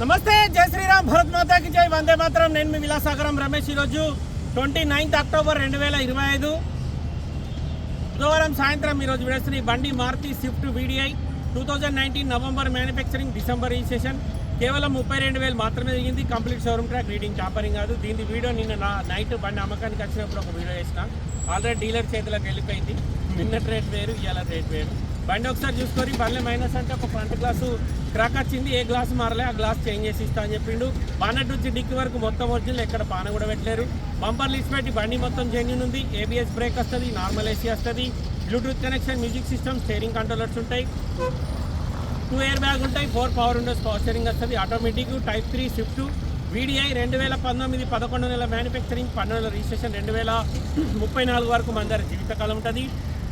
నమస్తే జై శ్రీరామ్ భరత్ మాతాకి జై. వందే మాత్రం. నేను మీ విలాసాగరం రమేష్ ఈరోజు ట్వంటీ నైన్త్ అక్టోబర్ రెండు వేల ఇరవై ఐదు. బుధవారం సాయంత్రం ఈరోజు విడేస్తున్న ఈ బండి Maruti Swift VDI two thousand nineteen November manufacturing December registration. కేవలం ముప్పై రెండు వేలు మాత్రమే జరిగింది complete showroom track reading tampering కాదు. దీని వీడియో నిన్న నా నైట్ బండి అమ్మకానికి వచ్చినప్పుడు ఒక వీడియో చేసిన. ఆల్రెడీ డీలర్ చేతిలోకి వెళ్ళిపోయింది. నిన్నటి రేట్ వేరు ఇవాళ రేట్ వేరు. బండి ఒకసారి చూసుకొని బండ్లే మైనస్ అంటే ఒక ఫ్రంట్ గ్లాసు క్రాక్ వచ్చింది. ఏ గ్లాస్ మారలే ఆ గ్లాస్ చేంజ్ చేసి ఇస్తా అని చెప్పిండు. బానట్ నుంచి డిక్కి వరకు మొత్తం ఒరిజినల్ ఎక్కడ పాన కూడా పెట్టలేరు. బంపర్ లిస్ట్ పెట్టి బండి మొత్తం జెన్యున్ ఉంది. ఏబిఎస్ బ్రేక్ వస్తుంది నార్మల్ ఏసీ వస్తుంది. Bluetooth connection music system steering controllers ఉంటాయి. టూ ఇయర్ బ్యాగ్ ఉంటాయి four power windows power steering వస్తుంది. Automatic type three Swift VDI రెండు వేల పంతొమ్మిది పదకొండు నెలల మ్యానుఫ్యాక్చరింగ్ పన్నెండు రిజిస్ట్రేషన్ రెండు వేల ముప్పై నాలుగు వరకు మన దగ్గర జీవితకాలం ఉంటుంది.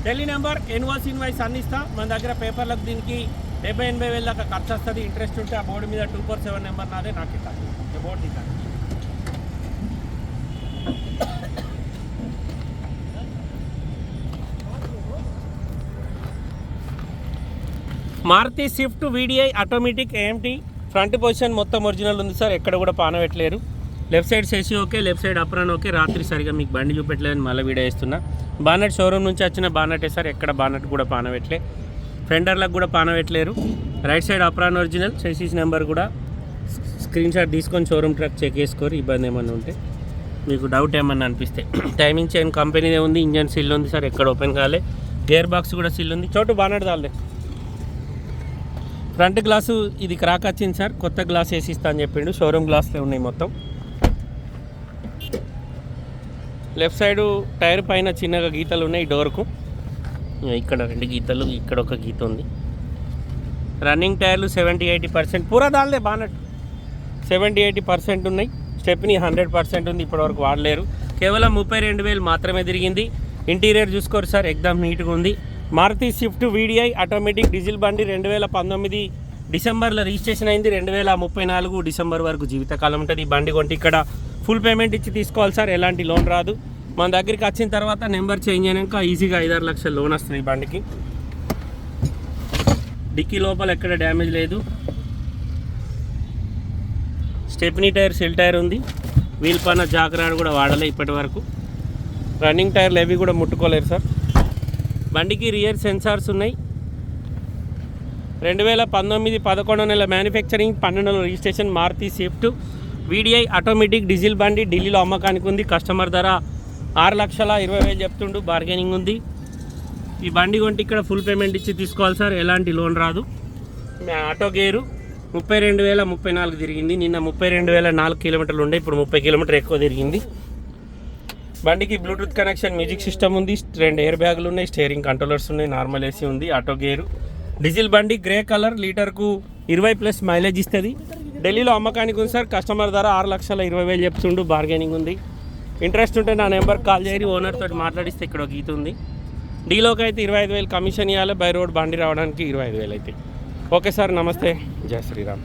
ఢిల్లీ నెంబర్ ఎన్వాస్ ఇన్వాయిస్ అన్ని ఇస్తా మన దగ్గర పేపర్లకు దీనికి డెబ్బై ఎనభై వేల దాకా ఖర్చు వస్తుంది. ఇంట్రెస్ట్ ఉంటే ఆ బోర్డు మీద టూ ఫోర్ సెవెన్ నెంబర్ నాదే నాకు ఇస్తాను బోర్డు ఇస్తాను Maruti Swift VDI automatic AMT. Front position మొత్తం ఒరిజినల్ ఉంది సార్. ఎక్కడ కూడా పానబెట్టలేరు. లెఫ్ట్ సైడ్ సేసి okay left side apron okay. రాత్రి సరిగా మీకు బండి చూపెట్టలేదని మళ్ళీ వీడియో ఇస్తున్నా బానట్ షోరూమ్ నుంచి వచ్చిన బానెటే సార్? ఎక్కడ బానట్ కూడా పాన పెట్టలే ఫెండర్లకు కూడా పాన పెట్టలేరు right side apron original chassis number కూడా స్క్రీన్ షాట్ తీసుకొని షోరూమ్ ట్రక్ చెక్ చేసుకోరు ఇబ్బంది ఏమన్నా ఉంటే. మీకు డౌట్ ఏమన్నా అనిపిస్తే. టైమింగ్ చైన్ కంపెనీదే ఉంది ఇంజన్ సిల్ ఉంది సార్ ఎక్కడ ఓపెన్ కాలే. గేర్ బాక్స్ కూడా సిల్ ఉంది. చోటు బానట్ దాలే ఫ్రంట్ గ్లాసు ఇది క్రాక్ వచ్చింది సార్ కొత్త గ్లాస్ వేసిస్తా అని చెప్పిండు. షోరూమ్ గ్లాస్లే ఉన్నాయి మొత్తం. లెఫ్ట్ సైడ్ టైర్ పైన చిన్నగా గీతలు ఉన్నాయి డోర్కు. ఇక్కడ రెండు గీతలు ఇక్కడ ఒక గీత ఉంది. రన్నింగ్ టైర్లు సెవెంటీ ఎయిటీ పర్సెంట్. పూరా దాళ్ళే బానట్ సెవెంటీ ఎయిటీ పర్సెంట్ ఉన్నాయి. స్టెప్ని హండ్రెడ్ పర్సెంట్ ఉంది ఇప్పటివరకు వాడలేరు. కేవలం ముప్పై రెండు వేలు మాత్రమే తిరిగింది. ఇంటీరియర్ చూసుకోరు సార్ ఎగ్దాం నీట్గా ఉంది. Maruti Swift VDI automatic diesel బండి రెండు వేల పంతొమ్మిది డిసెంబర్లో రిజిస్ట్రేషన్ అయింది. రెండు వేల ముప్పై నాలుగు డిసెంబర్ వరకు జీవితకాలం ఉంటుంది. ఈ బండి కొంటే ఇక్కడ ఫుల్ పేమెంట్ ఇచ్చి తీసుకోవాలి సార్. ఎలాంటి లోన్ రాదు. మన దగ్గరికి వచ్చిన తర్వాత నెంబర్ చేంజ్ అయినాక ఈజీగా ఐదారు లక్షల లోన్ వస్తుంది ఈ బండికి. డిక్కీ లోపల ఎక్కడ డ్యామేజ్ లేదు. స్టెప్నీ టైర్ సెల్ టైర్ ఉంది. వీల్ పైన జాగ్రత్త కూడా వాడలే ఇప్పటి వరకు. రన్నింగ్ టైర్లు ఏవి కూడా ముట్టుకోలేరు సార్. బండికి రియర్ సెన్సార్స్ ఉన్నాయి. రెండు వేల పంతొమ్మిది పదకొండు నెల మ్యానుఫ్యాక్చరింగ్ పన్నెండు registration Maruti Swift VDI automatic diesel బండి ఢిల్లీలో అమ్మకానికి ఉంది. కస్టమర్ ధర ఆరు లక్షల ఇరవై వేలు చెప్తుండు. బార్గెనింగ్ ఉంది. ఈ బండి కొంటే ఇక్కడ ఫుల్ పేమెంట్ ఇచ్చి తీసుకోవాలి సార్. ఎలాంటి లోన్ రాదు. ఆటో గేరు ముప్పై రెండు వేల ముప్పై నాలుగు తిరిగింది. నిన్న ముప్పై రెండు వేల నాలుగు కిలోమీటర్లు ఉండే. ఇప్పుడు ముప్పై కిలోమీటర్ ఎక్కువ తిరిగింది. బండికి బ్లూటూత్ కనెక్షన్ మ్యూజిక్ సిస్టమ్ ఉంది. రెండు ఎయిర్ బ్యాగులు ఉన్నాయి. స్టీరింగ్ కంట్రోలర్స్ ఉన్నాయి. నార్మల్ ఏసీ ఉంది. ఆటో గేరు డీజిల్ బండి గ్రే కలర్ లీటర్కు ఇరవై ప్లస్ మైలేజ్ ఇస్తుంది. ఢిల్లీలో అమ్మకానికి ఉంది సార్. కస్టమర్ ధర ఆరు లక్షల ఇరవై వేలు చెప్తుండు. బార్గెనింగ్ ఉంది. ఇంట్రెస్ట్ ఉంటే నా నెంబర్ కాల్ చేసి ఓనర్ తోటి మాట్లాడిస్తే ఇక్కడ ఒక గీత ఉంది. డీలోకి అయితే ఇరవై ఐదు వేలు కమిషన్ ఇవ్వాలి బై రోడ్ బండి రావడానికి ఇరవై ఐదు వేలు అయితే. ఓకే సార్ నమస్తే. జయ శ్రీరామ్.